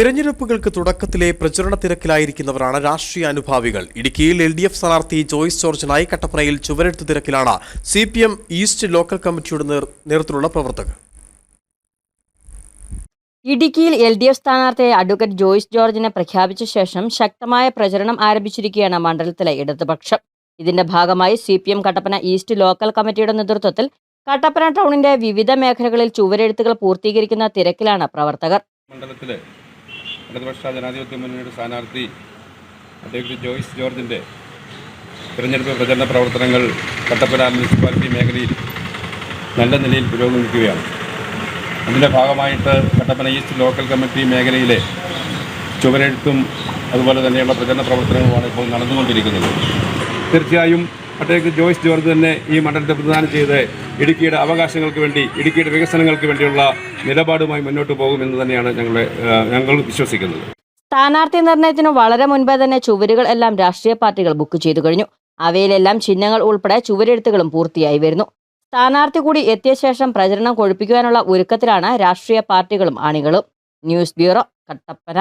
തിരഞ്ഞെടുപ്പുകൾക്ക് തുടക്കത്തിലെ പ്രചരണ തിരക്കിലായിരിക്കുന്നവരാണ് രാഷ്ട്രീയ അനുഭാവികൾ. ഇടുക്കിയിൽ എൽ ഡി എഫ് സ്ഥാനാർത്ഥി ജോയ്സ് ജോർജിനായി കട്ടപ്പനയിൽ ചുവരെഴുത്ത് തിരക്കിലാണ് C P M east local കമ്മിറ്റിയുടെ നേതൃത്വത്തിലുള്ള പ്രവർത്തകർ. ഇടുക്കിയിൽ എൽ ഡി എഫ് സ്ഥാനാർത്ഥിയായ അഡ്വക്കേറ്റ് ജോയ്സ് ജോർജിനെ പ്രഖ്യാപിച്ച ശേഷം ശക്തമായ പ്രചരണം ആരംഭിച്ചിരിക്കുകയാണ് മണ്ഡലത്തിലെ ഇടതുപക്ഷം. ഇതിന്റെ ഭാഗമായി C P M Kattappana east local കമ്മിറ്റിയുടെ നേതൃത്വത്തിൽ കട്ടപ്പന ടൗണിന്റെ വിവിധ മേഖലകളിൽ ചുവരെഴുത്തുകൾ പൂർത്തീകരിക്കുന്ന തിരക്കിലാണ് പ്രവർത്തകർ. മണ്ഡലത്തിലെ ഇടതുപക്ഷ ജനാധിപത്യ മുന്നണിയുടെ സ്ഥാനാർത്ഥി അഡ്വക്കേറ്റ് ജോയ്സ് ജോർജിന്റെ തിരഞ്ഞെടുപ്പ് പ്രചരണ പ്രവർത്തനങ്ങൾ കട്ടപ്പന മുനിസിപ്പാലിറ്റി മേഖലയിൽ നല്ല നിലയിൽ പുരോഗമിക്കുകയാണ്. അതിന്റെ ഭാഗമായിട്ട് കട്ടപ്പന ഈസ്റ്റ് ലോക്കൽ കമ്മിറ്റി മേഖലയിലെ ചുവരെഴുത്തും അതുപോലെ തന്നെയുള്ള പ്രചരണ പ്രവർത്തനങ്ങളുമാണ് ഇപ്പോൾ നടന്നുകൊണ്ടിരിക്കുന്നത്. തീർച്ചയായും അഡ്വക്കേറ്റ് ജോയ്സ് ജോർജ് തന്നെ ഈ മണ്ഡലത്തെ പ്രതിദാനം ചെയ്ത് ഇടുക്കിയുടെ അവകാശങ്ങൾക്ക് വേണ്ടി ഇടുക്കിയുടെ വികസനങ്ങൾക്ക് വേണ്ടിയുള്ള നിലപാടുമായി മുന്നോട്ട് പോകുമെന്ന് തന്നെയാണ് ഞങ്ങളെ ഞങ്ങൾ വിശ്വസിക്കുന്നത്. സ്ഥാനാർത്ഥി നിർണയത്തിന് വളരെ മുൻപേ തന്നെ ചുവരുകൾ എല്ലാം രാഷ്ട്രീയ പാർട്ടികൾ ബുക്ക് ചെയ്തു കഴിഞ്ഞു. അവയിലെല്ലാം ചിഹ്നങ്ങൾ ഉൾപ്പെടെ ചുവരെഴുത്തുകളും പൂർത്തിയായി വരുന്നു. സ്ഥാനാർത്ഥി കൂടി എത്തിയ ശേഷം പ്രചരണം കൊഴുപ്പിക്കുവാനുള്ള ഒരുക്കത്തിലാണ് രാഷ്ട്രീയ പാർട്ടികളും അണികളും ന്യൂസ് ബ്യൂറോ കട്ടപ്പന.